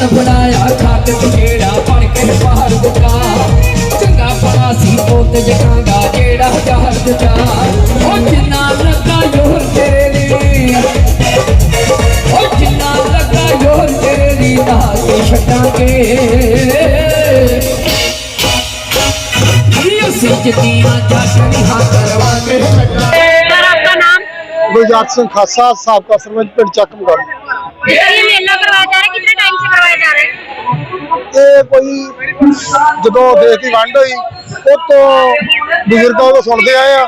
ਹੱਥ ਫੜਾਇਆ ਖਾਤ ਜਿਹੜਾ ਬਣ ਕੇ ਬਾਹਰ ਦਿੱਤਾ ਚੰਗਾ ਬੜਾ ਸੀ ਪੁੱਤ ਜਗਾਂਗਾ ਜਿਹੜਾ ਜਹਰ ਦਿੱਤਾ ਉਹ ਜਿੰਨਾ ਲੱਗਾ ਯੋਰ ਤੇਰੇ ਲਈ। ਉਹ ਜਿੰਨਾ ਲੱਗਾ ਯੋਰ ਤੇਰੇ ਲਈ ਤਾਂ ਛੱਡਾਂਗੇ। ਸੱਚੀ ਆ ਜਾ ਕਰੀ ਹਾਂ ਕਰਵਾ ਕੇ ਜਗ ਸਿੰਘ ਖਾਸਾ ਸਾਬਕਾ ਸਰਪੰਚ ਪਿੰਡ ਚੱਕ ਮਗਰ। ਇਹ ਮੇਲਾ ਕਰਵਾਇਆ ਜਾ ਰਿਹਾ ਕਿੰਨੇ ਟਾਈਮ ਸੇ ਕਰਵਾਇਆ ਜਾ ਰਿਹਾ? ਇਹ ਕੋਈ ਜਦੋਂ ਦੇਸ਼ ਦੀ ਵੰਡ ਹੋਈ ਉਹ ਤੋਂ ਬਜ਼ੁਰਗਾਂ ਤੋਂ ਸੁਣਦੇ ਆਏ ਆ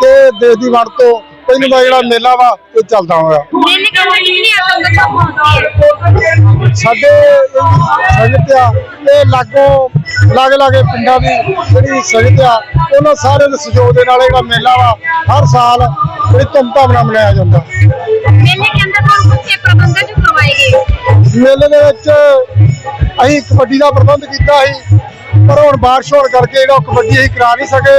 ਕਿ ਦੇਸ਼ ਦੀ ਵੰਡ ਤੋਂ ਪਹਿਲੀ ਦਾ ਜਿਹੜਾ ਮੇਲਾ ਵਾ ਉਹ ਚੱਲਦਾ ਹੋਇਆ। ਸਾਡੇ ਸੰਗਤ ਆ ਇਹ ਲਾਗੋ ਲਾਗ ਲਾਗੇ ਪਿੰਡਾਂ ਦੀ ਜਿਹੜੀ ਸੰਗਤ ਆ ਉਹਨਾਂ ਸਾਰਿਆਂ ਦੇ ਸਹਿਯੋਗ ਦੇ ਨਾਲ ਇਹਦਾ ਮੇਲਾ ਵਾ ਹਰ ਸਾਲ ਬੜੀ ਧੂਮਧਾਮ ਨਾਲ ਮਨਾਇਆ ਜਾਂਦਾ। ਮੇਲੇ ਦੇ ਵਿੱਚ ਅਸੀਂ ਕਬੱਡੀ ਦਾ ਪ੍ਰਬੰਧ ਕੀਤਾ ਸੀ ਪਰ ਹੁਣ ਬਾਰਿਸ਼ ਹੋਣ ਕਰਕੇ ਜਿਹੜਾ ਉਹ ਕਬੱਡੀ ਅਸੀਂ ਕਰਾ ਨਹੀਂ ਸਕੇ।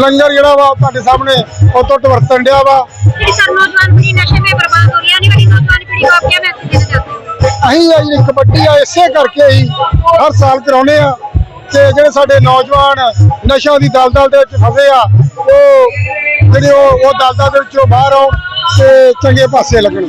ਲੰਗਰ ਜਿਹੜਾ ਵਾ ਤੁਹਾਡੇ ਸਾਹਮਣੇ ਉਤੋਂ ਟਵਰਤਨ ਡਿਆ ਵਾ। ਜਿਹੜੀ ਅਸੀਂ ਆ ਜਿਹੜੀ ਕਬੱਡੀ ਆ ਇਸੇ ਕਰਕੇ ਅਸੀਂ ਹਰ ਸਾਲ ਕਰਾਉਨੇ ਆ ਤੇ ਜਿਹੜੇ ਸਾਡੇ ਨੌਜਵਾਨ ਨਸ਼ਾ ਦੀ ਦਲਦਲ ਦੇ ਵਿੱਚ ਫਸੇ ਆ ਉਹ ਜਿਹੜੇ ਉਹ ਦਲਦਲ ਦੇ ਵਿੱਚੋਂ ਬਾਹਰ ਆਉਣ ਤੇ ਚੰਗੇ ਪਾਸੇ ਲੱਗਣ।